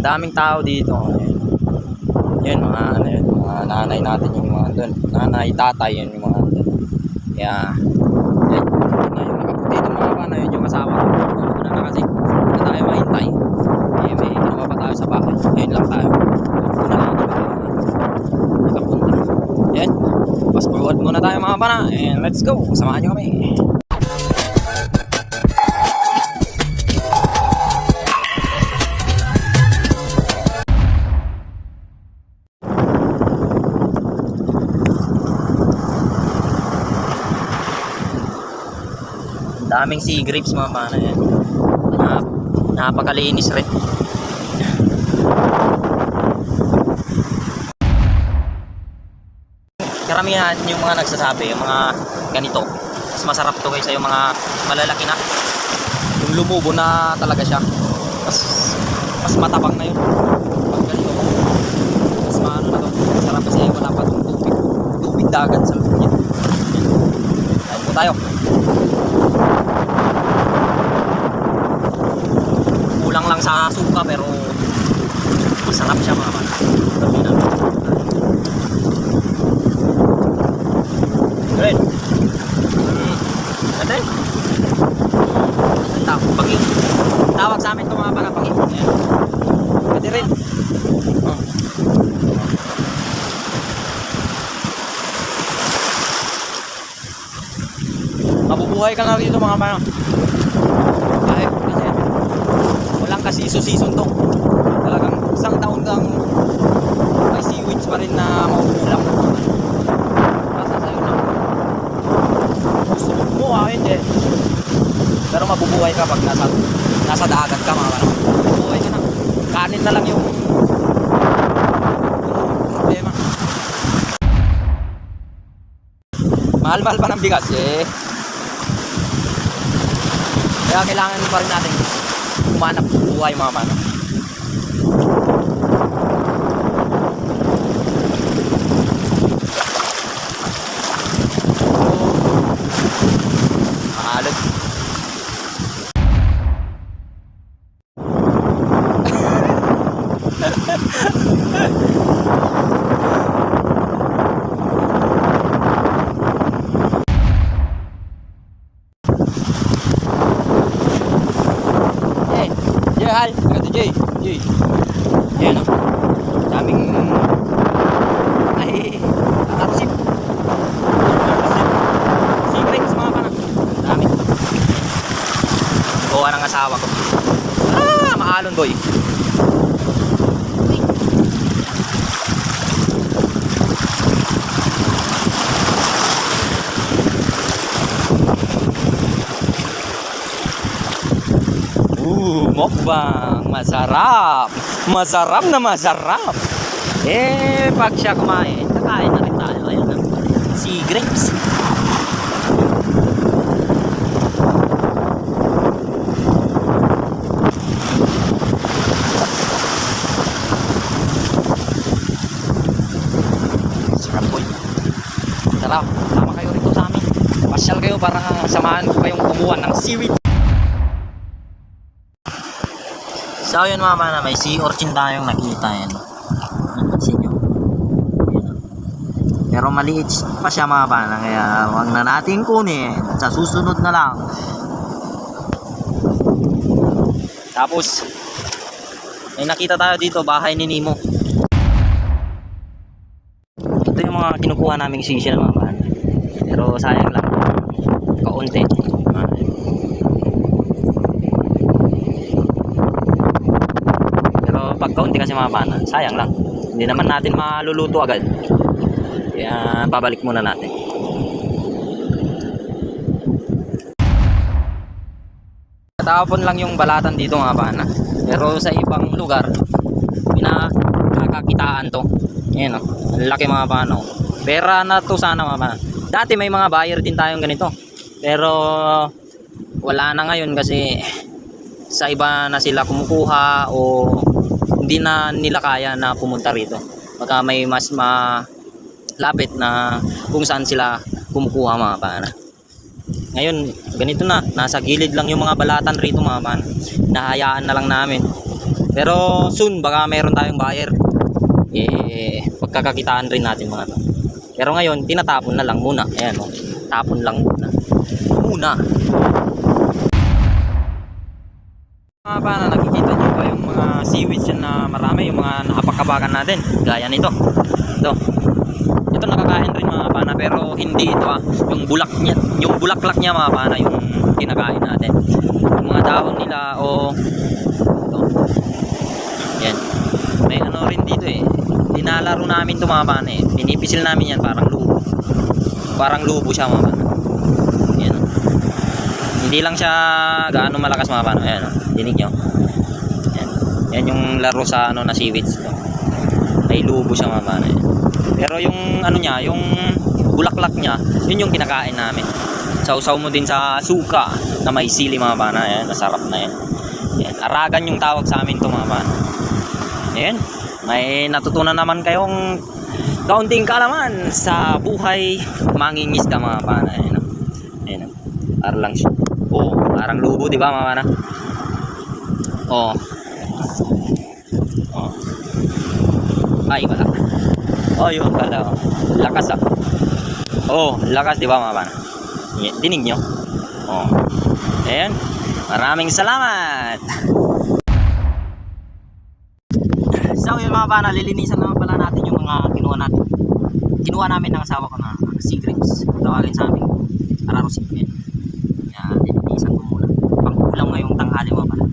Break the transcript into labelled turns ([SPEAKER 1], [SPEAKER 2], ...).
[SPEAKER 1] Daming tao dito. Yun, mga ano yun, mga nanay natin yung mga doon. Nanay, tatay, yun yung mga doon. Kaya, yun, yun na yung nakaputi itong mga pa na yun yung asawa ko. Una na kasi, na tayo mahintay. Eh, may ginawa pa tayo sa bahay. Ngayon lang tayo. Una lang ito nakapunta. Yan, fast forward muna tayo mga pana. And let's go, samahan nyo kami. Daming sea grapes mga pana yan. Nap napakalinis rin. Karamihan yung mga nagsasabi, yung mga ganito, mas masarap to kaysa yung mga malalaki na. Yung lumubo na talaga siya. Mas, mas matabang na yun. Pag ganito, mas maano na to. Masarap kasi wala pa itong tubig. Tubig dagat sa loob niya. Ayun po tayo. kulang lang suka pero masarap siya mga bata. Ang tawag. Tawag sa amin ito mga bata, pagi. Pwede rin. Oh. Mabubuhay ka na rito mga bata. Ay, kasi walang kasiso-season to. Talagang isang taon kang may seaweeds pa rin na mauulam. Nasa sa'yo lang. Gusto mo kumuha, hindi. Pero mabubuhay ka pag nasa, nasa dagat ka mga ano. Mabubuhay ka na. Kanin na lang yung problema. Mahal-mahal pa ng bigas eh. Kaya kailangan pa rin natin humanap buhay mga mano. Alot. Eh, yeah, hi. Agad Jay. Yan o. Daming ay. Kapsip. Secrets mga kana. Dami. Gawa ng asawa ko. Ah, maalon boy. Uh, mukbang. Masarap. Masarap na masarap. Eh, pag siya kumain, kakain na rin tayo. Ayun na. Si grapes. Sarap boy. Sarap. Tama kayo rito sa amin. Pasyal kayo para samahan ko kayong kumuha ng seaweed. So yun mama na may sea urchin tayong nakita yan. Napansin nyo. Pero maliit pa siya mga pana kaya huwag na natin kunin. Sa susunod na lang. Tapos may nakita tayo dito bahay ni Nemo. Ito yung mga kinukuha naming sisya mga pana. Pero sayang lang. Kaunti. Ah. Pero pag kaunti kasi mga pana, sayang lang. Hindi naman natin maluluto agad. Kaya babalik muna natin. Natapon lang yung balatan dito mga pana. Pero sa ibang lugar, pinakakakitaan to. Ayan o, ang laki mga pana. oh. Pera na to sana mga pana. Dati may mga buyer din tayong ganito. Pero wala na ngayon kasi sa iba na sila kumukuha o hindi na nila kaya na pumunta rito. Baka may mas malapit na kung saan sila kumukuha mga pana. Ngayon, ganito na. Nasa gilid lang yung mga balatan rito mga pana. Nahayaan na lang namin. Pero soon, baka meron tayong buyer. Eh, pagkakakitaan rin natin mga to. Pero ngayon, tinatapon na lang muna. Ayan, oh. tapon lang muna. Muna. Mga pana, nakikita nyo ba yung mga seaweeds yan na marami, yung mga nakapakabakan natin, gaya nito. Ito. Ito nakakain rin mga pana, pero hindi ito ah. Yung bulak niya, yung bulaklak niya mga pana, yung kinakain natin. Yung mga dahon nila o ito. Yan. May ano rin dito eh. Dinalaro namin ito mga pana eh. Pinipisil namin yan parang lubo. Parang lubo siya mga pana. Yan. Hindi lang siya gaano malakas mga pana. Ayan oh. Dinig nyo. Yan. Yan yung laro sa ano na seaweeds. To. May lubo siya mga pana. Yan. Pero yung ano niya, yung bulaklak niya, yun yung kinakain namin. Sausaw mo din sa suka na may sili mga pana. Ayan, masarap na yan. Yan. Aragan yung tawag sa amin to mga pana. Ayan. May natutunan naman kayong kaunting kalaman sa buhay mangingisda mga pana. Ayan. oh. Ayan. oh. Parang lang siya. Oo, parang lubo, di ba mga pana? Oo. Oo. Ay, wala. Oh, yun pala. oh. Lakas ah. Oh, lakas, di ba mga pana? Y- Dinig nyo? Oh. Ayan. Maraming salamat. So yun mga pana, lilinisan naman pala natin yung mga kinuha natin. Kinuha namin ng asawa ko na sea. Tawagin sa amin, araro sea grapes. Yan, lilinisan ko muna. Pangkulang ngayong tanghali mga pana.